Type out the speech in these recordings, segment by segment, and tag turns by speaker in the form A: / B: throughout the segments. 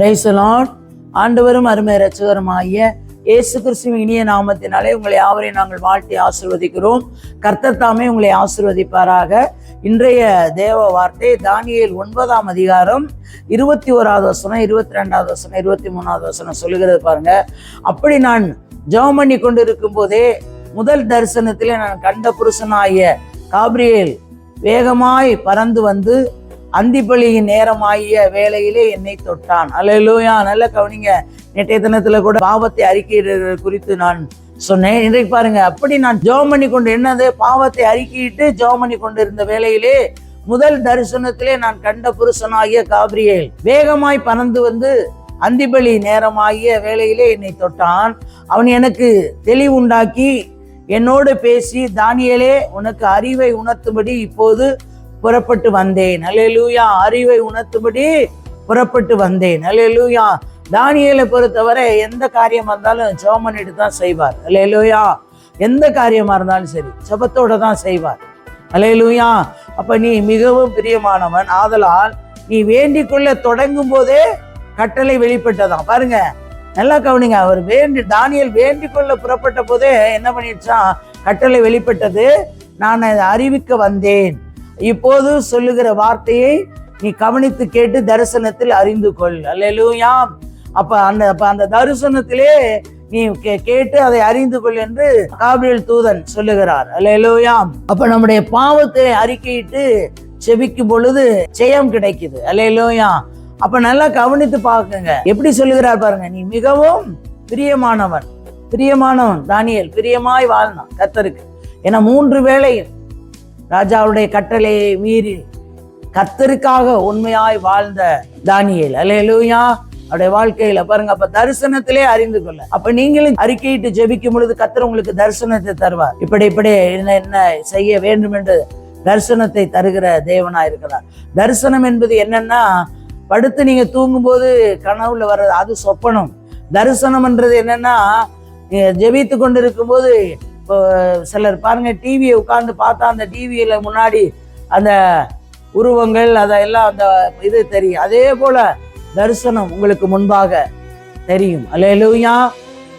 A: பிரைசலான் ஆண்டவரும் அருமை ரட்சகருமாகிய இயேசு கிறிஸ்துவின் இனிய நாமத்தினாலே உங்களை யாவரையும் நாங்கள் வாழ்த்தி ஆசிர்வதிக்கிறோம். கர்த்தர் தாமே உங்களை ஆசிர்வதிப்பாராக. இன்றைய தேவ வார்த்தை தானியல் ஒன்பதாம் அதிகாரம் இருபத்தி ஓராவது வசனம் இருபத்தி ரெண்டாவது வசனம் இருபத்தி மூணாவது வசனம் சொல்லுகிறது பாருங்க. அப்படி நான் ஜெபம் பண்ணி கொண்டிருக்கும் போதே முதல் தரிசனத்திலே நான் கண்ட புருஷனாகிய காப்ரியேல் வேகமாய் பறந்து வந்து அந்திப்பள்ளியின் நேரமாகிய வேலையிலே என்னை தொட்டான். அல்லேலூயா நல்ல கவனிங்க. நேற்றைய தினத்துல கூட பாவத்தை அறிக்கையிடுறது குறித்து நான் சொன்னேன். இன்றைக்கு பாருங்க அப்படி நான் ஜெபம் பண்ணி கொண்டு என்னது? பாவத்தை அறிக்கையிட்டு ஜோம் பண்ணி கொண்டு இருந்த வேலையிலே முதல் தரிசனத்திலே நான் கண்ட புருஷனாகிய காபிரியேல் வேகமாய் பறந்து வந்து அந்திபலி நேரமாகிய வேலையிலே என்னை தொட்டான். அவன் எனக்கு தெளிவுண்டாக்கி என்னோடு பேசி தானியலே உனக்கு அறிவை உணர்த்தும்படி இப்போது புறப்பட்டு வந்தேன். அலையலூயா அறிவை உணர்த்தும்படி புறப்பட்டு வந்தேன். அலையலூயா தானியலை பொறுத்தவரை எந்த காரியமாக இருந்தாலும் ஜெபம் பண்ணிட்டு தான் செய்வார். அலையலூயா எந்த காரியமாக இருந்தாலும் சரி ஜெபத்தோட தான் செய்வார். அலையலூயா அப்போ நீ மிகவும் பிரியமானவன். ஆதலால் நீ வேண்டிக் கொள்ள தொடங்கும் போதே கட்டளை வெளிப்பட்டதான் பாருங்க நல்லா கவனிங்க. அவர் வேண்டி தானியல் வேண்டிக் கொள்ள புறப்பட்ட போதே என்ன பண்ணிடுச்சான் கட்டளை வெளிப்பட்டது. நான் அறிவிக்க வந்தேன். இப்போது சொல்லுகிற வார்த்தையை நீ கவனித்து கேட்டு தரிசனத்தில் அறிந்து கொள். அல்லேலூயா. அப்ப அந்த அப்ப அந்த தரிசனத்திலே நீ கே- கேட்டு அதை அறிந்து கொள் என்று காபிரியல் தூதன் சொல்லுகிறார். அல்லேலூயா. அப்ப நம்முடைய பாவத்தை அறிக்கையிட்டு செபிக்கும் பொழுது ஜெயம் கிடைக்குது. அல்லேலூயா. அப்ப நல்லா கவனித்து பார்க்குங்க. எப்படி சொல்லுகிறார் பாருங்க. நீ மிகவும் பிரியமானவன். பிரியமானவன். தானியல் பிரியமாய் வாழ்ந்தான் கத்தருக்கு ஏன்னா மூன்று வேளை ராஜாவுடைய கட்டளையை மீறி கத்தருக்காக உண்மையாய் வாழ்ந்த தானியல். அலையலூயா அவருடைய வாழ்க்கையில பாருங்க அப்ப தரிசனத்திலே அறிந்து கொள்ள. அப்ப நீங்களும் அறிக்கையிட்டு ஜெபிக்கும் பொழுது கத்தர் உங்களுக்கு தரிசனத்தை தருவார். இப்படி இப்படி என்ன என்ன செய்ய வேண்டும் என்று தரிசனத்தை தருகிற தேவனா இருக்கிறார். தரிசனம் என்பது என்னன்னா படுத்து நீங்க தூங்கும்போது கனவுல வர்றது அது சொப்பனம். தரிசனம்ன்றது என்னன்னா நீங்க ஜெபித்து கொண்டு இருக்கும்போது இப்போ சிலர் பாருங்க டிவியை உட்காந்து பார்த்தா அந்த டிவியில் முன்னாடி அந்த உருவங்கள் அதெல்லாம் அந்த இது தெரியும். அதே போல தரிசனம் உங்களுக்கு முன்பாக தெரியும். அல்லேலூயா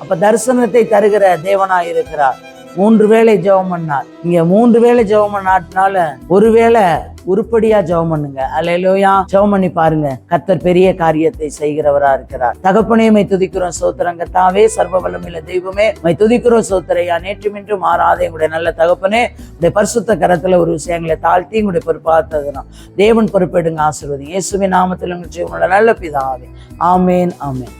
A: அப்போ தரிசனத்தை தருகிற தேவனாக இருக்கிறார் மூன்று வேளை ஜெபம் பண்ணார். இங்க மூன்று வேளை ஜெபம் பண்ணாட்டினால ஒருவேளை உருப்படியா ஜெபம் பண்ணுங்க. அலையிலோயா ஜெபம் பண்ணி பாருங்க. கத்தர் பெரிய காரியத்தை செய்கிறவரா இருக்கிறார். தகப்பனே மை துதிக்கிறோம் சோத்திரங்க தாவே சர்வ வல்லமில்ல தெய்வமே மை துதிக்கிறோம் சோத்திரையா நேற்று மின்று மாறாதே. உங்களுடைய நல்ல தகப்பனே உடைய பரிசுத்த கரத்துல ஒரு விஷயங்களை தாழ்த்தி உங்களுடைய பொறுப்பாத்ததுனா தேவன் பொறுப்பெடுங்க ஆசீர்வதி இயேசுவின் நாமத்தில் உங்கள் நல்ல பிதாவே. ஆமேன் ஆமேன்.